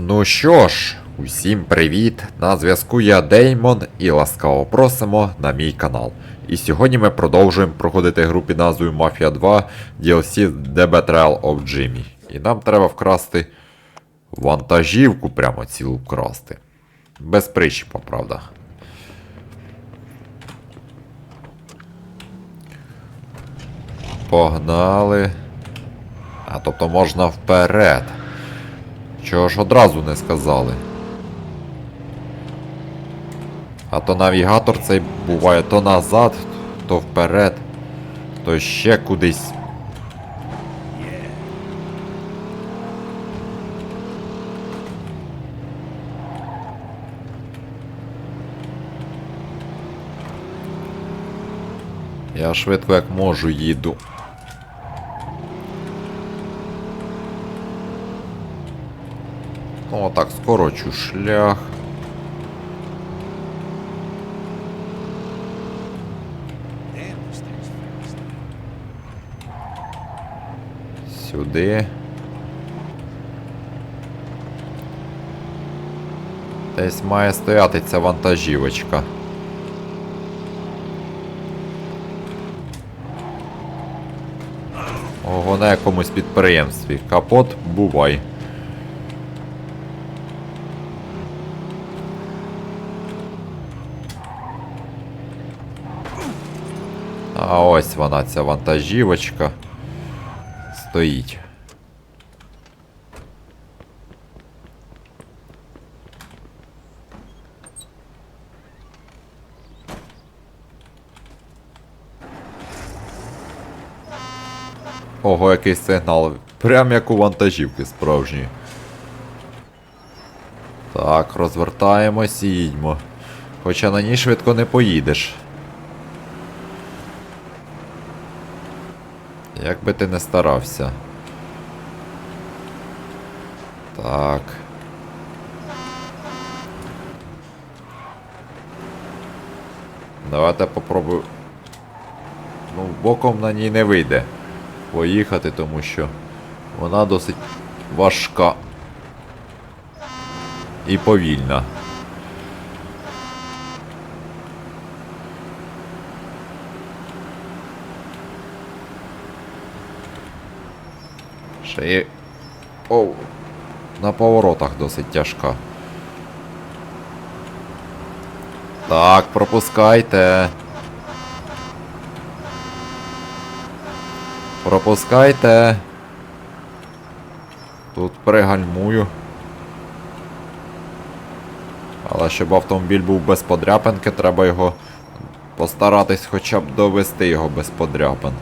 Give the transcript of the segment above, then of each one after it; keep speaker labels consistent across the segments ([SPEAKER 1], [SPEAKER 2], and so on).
[SPEAKER 1] Ну що ж, усім привіт! На зв'язку я Деймон і ласкаво просимо на мій канал. І сьогодні ми продовжуємо проходити гру під назвою Mafia 2 DLC The Betrayal of Jimmy. І нам треба вкрасти вантажівку прямо цілу вкрасти. Без прищіпа, правда. Погнали. А тобто можна вперед. Чого ж одразу не сказали? А то навігатор цей буває то назад, то вперед, то ще кудись. Я швидко як можу їду. Ну, так, скорочу шлях. Сюди. Десь має стояти ця вантажівочка. Ого, на якомусь підприємстві. Капот бувай. А ось вона, ця вантажівочка. Стоїть. Ого, який сигнал. Прям як у вантажівки справжньої. Так, розвертаємось і їдьмо. Хоча на ній швидко не поїдеш. Як би ти не старався. Так. Давайте попробую. Ну, боком на ній не вийде поїхати, тому що вона досить важка і повільна. Ще є. Оу. На поворотах досить тяжка. Так, пропускайте. Пропускайте. Тут пригальмую. Але щоб автомобіль був без подряпинки, треба його постаратись хоча б довести його без подряпин.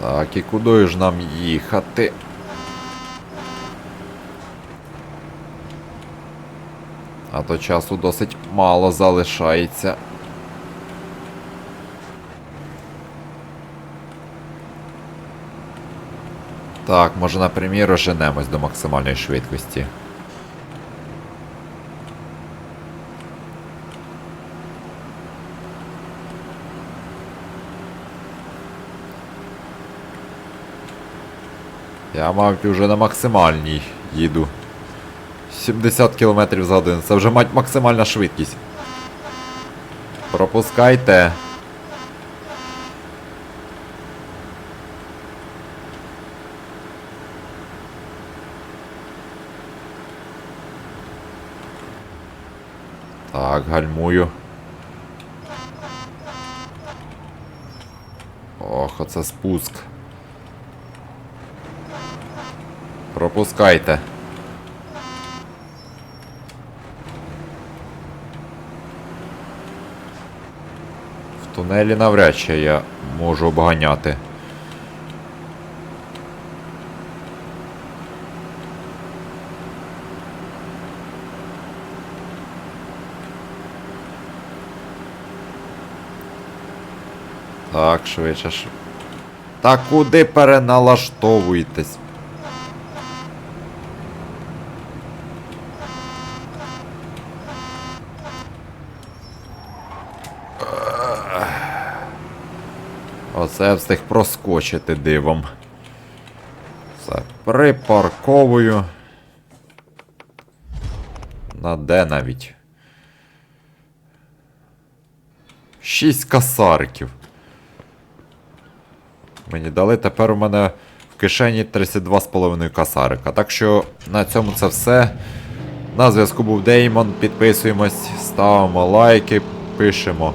[SPEAKER 1] Так, і куди ж нам їхати? А то часу досить мало залишається. Так, може напрямі розженемось до максимальної швидкості. Я, мабуть, вже на максимальній їду. 70 км за годину. Це вже мать максимальна швидкість. Пропускайте. Так, гальмую. Ох, оце спуск. Пропускайте. В тунелі навряд чи я можу обганяти. Так, швидше. Та куди переналаштовуєтесь? Оце встиг проскочити дивом. Все, припарковую. На де навіть? Шість касарків. Мені дали, тепер у мене в кишені 32,5 касарика. Так що на цьому це все. На зв'язку був Деймон. Підписуємось, ставимо лайки, пишемо